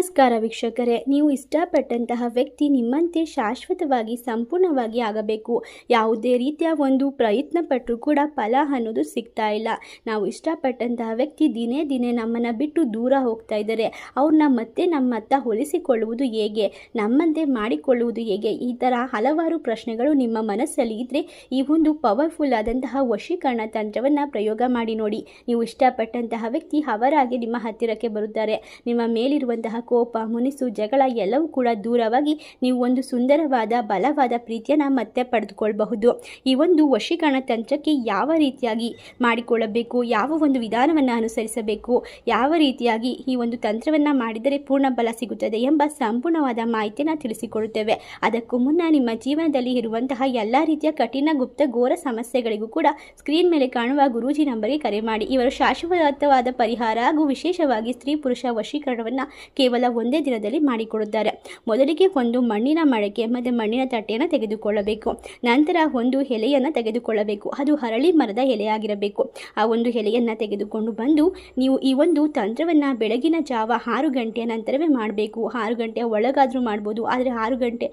ನಮಸ್ಕಾರ ವೀಕ್ಷಕರೇ, ನೀವು ಇಷ್ಟಪಟ್ಟಂತಹ ವ್ಯಕ್ತಿ ನಿಮ್ಮಂತೆ ಶಾಶ್ವತವಾಗಿ ಸಂಪೂರ್ಣವಾಗಿ ಆಗಬೇಕು. ಯಾವುದೇ ರೀತಿಯ ಒಂದು ಪ್ರಯತ್ನ ಪಟ್ಟರೂ ಕೂಡ ಫಲ ಅನ್ನೋದು ಸಿಗ್ತಾ ಇಲ್ಲ. ನಾವು ಇಷ್ಟಪಟ್ಟಂತಹ ವ್ಯಕ್ತಿ ದಿನೇ ದಿನೇ ನಮ್ಮನ್ನು ಬಿಟ್ಟು ದೂರ ಹೋಗ್ತಾ ಇದ್ದಾರೆ. ಅವ್ರನ್ನ ಮತ್ತೆ ನಮ್ಮತ್ತ ಹೊಲಿಸಿಕೊಳ್ಳುವುದು ಹೇಗೆ? ನಮ್ಮಂತೆ ಮಾಡಿಕೊಳ್ಳುವುದು ಹೇಗೆ? ಈ ಥರ ಹಲವಾರು ಪ್ರಶ್ನೆಗಳು ನಿಮ್ಮ ಮನಸ್ಸಲ್ಲಿ ಇದ್ದರೆ ಈ ಒಂದು ಪವರ್ಫುಲ್ ಆದಂತಹ ವಶೀಕರಣ ತಂತ್ರವನ್ನು ಪ್ರಯೋಗ ಮಾಡಿ ನೋಡಿ. ನೀವು ಇಷ್ಟಪಟ್ಟಂತಹ ವ್ಯಕ್ತಿ ಅವರಾಗಿ ನಿಮ್ಮ ಹತ್ತಿರಕ್ಕೆ ಬರುತ್ತಾರೆ. ನಿಮ್ಮ ಮೇಲಿರುವಂತಹ ಕೋಪ, ಮುನಿಸು, ಜಗಳ ಎಲ್ಲವೂ ಕೂಡ ದೂರವಾಗಿ ನೀವು ಒಂದು ಸುಂದರವಾದ, ಬಲವಾದ ಪ್ರೀತಿಯನ್ನು ಮತ್ತೆ ಪಡೆದುಕೊಳ್ಳಬಹುದು ಈ ಒಂದು ವಶೀಕರಣ ತಂತ್ರಕ್ಕೆ ಯಾವ ರೀತಿಯಾಗಿ ಮಾಡಿಕೊಳ್ಳಬೇಕು, ಯಾವ ಒಂದು ವಿಧಾನವನ್ನು ಅನುಸರಿಸಬೇಕು, ಯಾವ ರೀತಿಯಾಗಿ ಈ ಒಂದು ತಂತ್ರವನ್ನು ಮಾಡಿದರೆ ಪೂರ್ಣ ಬಲ ಸಿಗುತ್ತದೆ ಎಂಬ ಸಂಪೂರ್ಣವಾದ ಮಾಹಿತಿಯನ್ನು ತಿಳಿಸಿಕೊಡುತ್ತೇವೆ. ಅದಕ್ಕೂ ಮುನ್ನ ನಿಮ್ಮ ಜೀವನದಲ್ಲಿ ಇರುವಂತಹ ಎಲ್ಲ ರೀತಿಯ ಕಠಿಣ, ಗುಪ್ತ, ಘೋರ ಸಮಸ್ಯೆಗಳಿಗೂ ಕೂಡ ಸ್ಕ್ರೀನ್ ಮೇಲೆ ಕಾಣುವ ಗುರೂಜಿ ನಂಬರ್ಗೆ ಕರೆ ಮಾಡಿ. ಇವರು ಶಾಶ್ವತವಾದ ಪರಿಹಾರ ಹಾಗೂ ವಿಶೇಷವಾಗಿ ಸ್ತ್ರೀ ಪುರುಷ ವಶೀಕರಣವನ್ನು ಕೇವಲ ಒಂದೇ ದಿನದಲ್ಲಿ ಮಾಡಿಕೊಡುತ್ತಾರೆ. ಮೊದಲಿಗೆ ಒಂದು ಮಣ್ಣಿನ ಮಡಕೆ ಮತ್ತು ಮಣ್ಣಿನ ತಟ್ಟೆಯನ್ನು ತೆಗೆದುಕೊಳ್ಳಬೇಕು. ನಂತರ ಒಂದು ಎಲೆಯನ್ನು ತೆಗೆದುಕೊಳ್ಳಬೇಕು. ಅದು ಹರಳಿ ಮರದ ಎಲೆಯಾಗಿರಬೇಕು. ಆ ಒಂದು ಎಲೆಯನ್ನು ತೆಗೆದುಕೊಂಡು ಬಂದು ನೀವು ಈ ಒಂದು ತಂತ್ರವನ್ನು ಬೆಳಗಿನ ಜಾವ ಆರು ಗಂಟೆಯ ನಂತರವೇ ಮಾಡಬೇಕು. ಆರು ಗಂಟೆಯ ಒಳಗಾದರೂ ಮಾಡ್ಬೋದು. ಆದರೆ ಆರು ಗಂಟೆ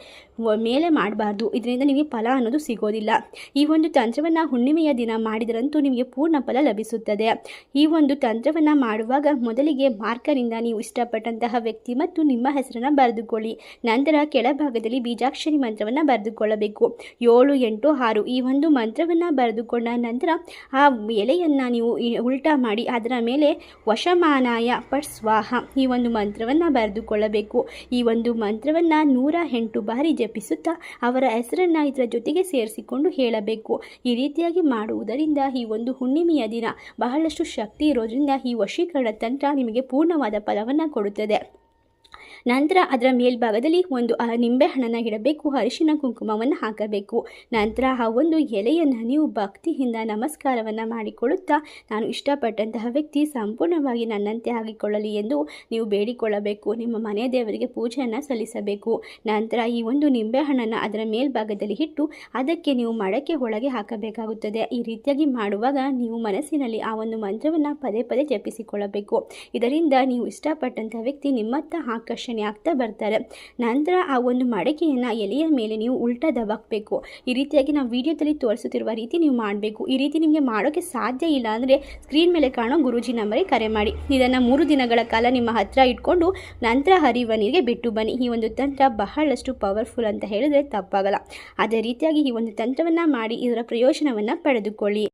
ಮೇಲೆ ಮಾಡಬಾರ್ದು. ಇದರಿಂದ ನಿಮಗೆ ಫಲ ಅನ್ನೋದು ಸಿಗೋದಿಲ್ಲ. ಈ ಒಂದು ತಂತ್ರವನ್ನು ಹುಣ್ಣಿಮೆಯ ದಿನ ಮಾಡಿದರಂತೂ ನಿಮಗೆ ಪೂರ್ಣ ಫಲ ಲಭಿಸುತ್ತದೆ. ಈ ಒಂದು ತಂತ್ರವನ್ನು ಮಾಡುವಾಗ ಮೊದಲಿಗೆ ಮಾರ್ಕರಿಂದ ನೀವು ಇಷ್ಟಪಟ್ಟಂತಹ ವ್ಯಕ್ತಿ ಮತ್ತು ನಿಮ್ಮ ಹೆಸರನ್ನು ಬರೆದುಕೊಳ್ಳಿ. ನಂತರ ಕೆಳಭಾಗದಲ್ಲಿ ಬೀಜಾಕ್ಷರಿ ಮಂತ್ರವನ್ನು ಬರೆದುಕೊಳ್ಳಬೇಕು. ಏಳು, ಎಂಟು, ಆರು ಈ ಒಂದು ಮಂತ್ರವನ್ನು ಬರೆದುಕೊಂಡ ನಂತರ ಆ ಎಲೆಯನ್ನು ನೀವು ಉಲ್ಟಾ ಮಾಡಿ ಅದರ ಮೇಲೆ ವಶಮಾನಾಯ ಪಟ್ ಸ್ವಾಹ ಈ ಒಂದು ಮಂತ್ರವನ್ನು ಬರೆದುಕೊಳ್ಳಬೇಕು. ಈ ಒಂದು ಮಂತ್ರವನ್ನು ನೂರ ಎಂಟು ಬಾರಿ ಜಪಿಸುತ್ತಾ ಅವರ ಹೆಸರನ್ನು ಇದರ ಜೊತೆಗೆ ಸೇರಿಸಿಕೊಂಡು ಹೇಳಬೇಕು. ಈ ರೀತಿಯಾಗಿ ಮಾಡುವುದರಿಂದ ಈ ಒಂದು ಹುಣ್ಣಿಮೆಯ ದಿನ ಬಹಳಷ್ಟು ಶಕ್ತಿ ಇರೋದ್ರಿಂದ ಈ ವಶೀಕರಣ ತಂತ್ರ ನಿಮಗೆ ಪೂರ್ಣವಾದ ಫಲವನ್ನು ಕೊಡುತ್ತದೆ. ನಂತರ ಅದರ ಮೇಲ್ಭಾಗದಲ್ಲಿ ಒಂದು, ಆ ನಿಂಬೆಹಣ್ಣನ್ನು ಇಡಬೇಕು, ಅರಿಶಿನ ಕುಂಕುಮವನ್ನು ಹಾಕಬೇಕು. ನಂತರ ಆ ಒಂದು ಎಲೆಯನ್ನು ನೀವು ಭಕ್ತಿಯಿಂದ ನಮಸ್ಕಾರವನ್ನು ಮಾಡಿಕೊಳ್ಳುತ್ತಾ, ನಾನು ಇಷ್ಟಪಟ್ಟಂತಹ ವ್ಯಕ್ತಿ ಸಂಪೂರ್ಣವಾಗಿ ನನ್ನಂತೆ ಆಗಿಕೊಳ್ಳಲಿ ಎಂದು ನೀವು ಬೇಡಿಕೊಳ್ಳಬೇಕು. ನಿಮ್ಮ ಮನೆ ದೇವರಿಗೆ ಪೂಜೆಯನ್ನು ಸಲ್ಲಿಸಬೇಕು. ನಂತರ ಈ ಒಂದು ನಿಂಬೆಹಣ್ಣನ್ನು ಅದರ ಮೇಲ್ಭಾಗದಲ್ಲಿ ಇಟ್ಟು, ಅದಕ್ಕೆ ನೀವು ಮಡಕೆ ಒಳಗೆ ಹಾಕಬೇಕಾಗುತ್ತದೆ. ಈ ರೀತಿಯಾಗಿ ಮಾಡುವಾಗ ನೀವು ಮನಸ್ಸಿನಲ್ಲಿ ಆ ಒಂದು ಮಂತ್ರವನ್ನು ಪದೇ ಪದೇ ಜಪಿಸಿಕೊಳ್ಳಬೇಕು. ಇದರಿಂದ ನೀವು ಇಷ್ಟಪಟ್ಟಂತಹ ವ್ಯಕ್ತಿ ನಿಮ್ಮತ್ತ ಆಕರ್ಷಣೆ ಆಗ್ತಾ ಬರ್ತಾರೆ. ನಂತರ ಆ ಒಂದು ಮಡಕೆಯನ್ನು ಎಲೆಯ ಮೇಲೆ ನೀವು ಉಲ್ಟಾ ದಬಾಕಬೇಕು. ಈ ರೀತಿಯಾಗಿ ನಾವು ವಿಡಿಯೋದಲ್ಲಿ ತೋರಿಸುತ್ತಿರುವ ರೀತಿ ನೀವು ಮಾಡಬೇಕು. ಈ ರೀತಿ ನಿಮಗೆ ಮಾಡೋಕ್ಕೆ ಸಾಧ್ಯ ಇಲ್ಲ ಅಂದರೆ ಸ್ಕ್ರೀನ್ ಮೇಲೆ ಕಾಣೋ ಗುರೂಜಿ ನಂಬರಿಗೆ ಕರೆ ಮಾಡಿ. ಇದನ್ನು ಮೂರು ದಿನಗಳ ಕಾಲ ನಿಮ್ಮ ಹತ್ರ ಇಟ್ಕೊಂಡು ನಂತರ ಹರಿಯುವ ನೀರಿಗೆ ಬಿಟ್ಟು ಬನ್ನಿ. ಈ ಒಂದು ತಂತ್ರ ಬಹಳಷ್ಟು ಪವರ್ಫುಲ್ ಅಂತ ಹೇಳಿದ್ರೆ ತಪ್ಪಾಗಲ್ಲ. ಅದೇ ರೀತಿಯಾಗಿ ಈ ಒಂದು ತಂತ್ರವನ್ನು ಮಾಡಿ ಇದರ ಪ್ರಯೋಜನವನ್ನು ಪಡೆದುಕೊಳ್ಳಿ.